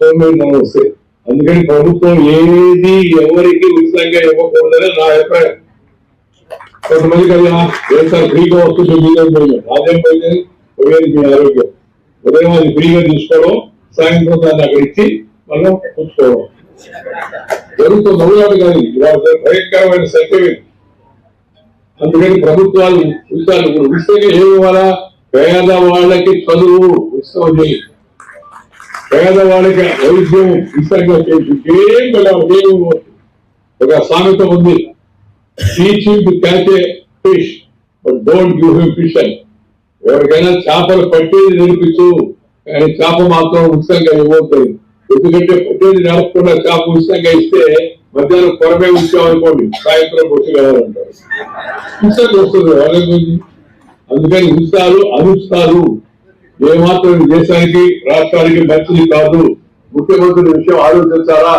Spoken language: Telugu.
సోమేధనం వస్తాయి అందుకని ప్రభుత్వం ఏది ఎవరికి ఉచితంగా ఇవ్వకూడదని నా అభిప్రాయం. కొంతమందికి అది ఏం సార్ ఫ్రీగా వస్తుంది మీదే పోయింది అదేం పోయింది పోయేది మీ ఆరోగ్యం. ఉదయం అది ఫ్రీగా తీసుకోవడం సాయంత్రం దాన్ని అక్కడ ఇచ్చి మనం పుచ్చుకోవడం జరుగుతుంది అవునాడు కానీ ఇవాళ భయంకరమైన సత్యం అందుకని ప్రభుత్వాలు ఉచితాలు ఇప్పుడు ఉచితంగా ఏమి ఇవ్వాలా? పేద వాళ్ళకి చదువు ఉచితం చేయాలి పేదవాడికి వైద్యం ఉచితంగా చేసి ఏం కదా ఏమి ఒక సామెత ఉంది. Teach to catch a fish but don't give him fish అని. ఎవరికైనా చేపలు పట్టేది నేర్పించు కానీ చేప మాత్రం ఉచితంగా ఇవ్వద్దు. ఎందుకంటే పట్టేది నడపకుండా చేప ఉచితంగా ఇస్తే మధ్యాహ్నం కొరమే ఉంచామనుకోండి సాయంత్రం వచ్చి కావాలంటారు ఉచితంగా వస్తుంది వాళ్ళ గురించి. అందుకని ఉచితాలు అనుచితాలు ఏమాత్రం దేశానికి రాష్ట్రానికి మంచిది కాదు. ముఖ్యమంత్రి విషయం ఆలోచించాలా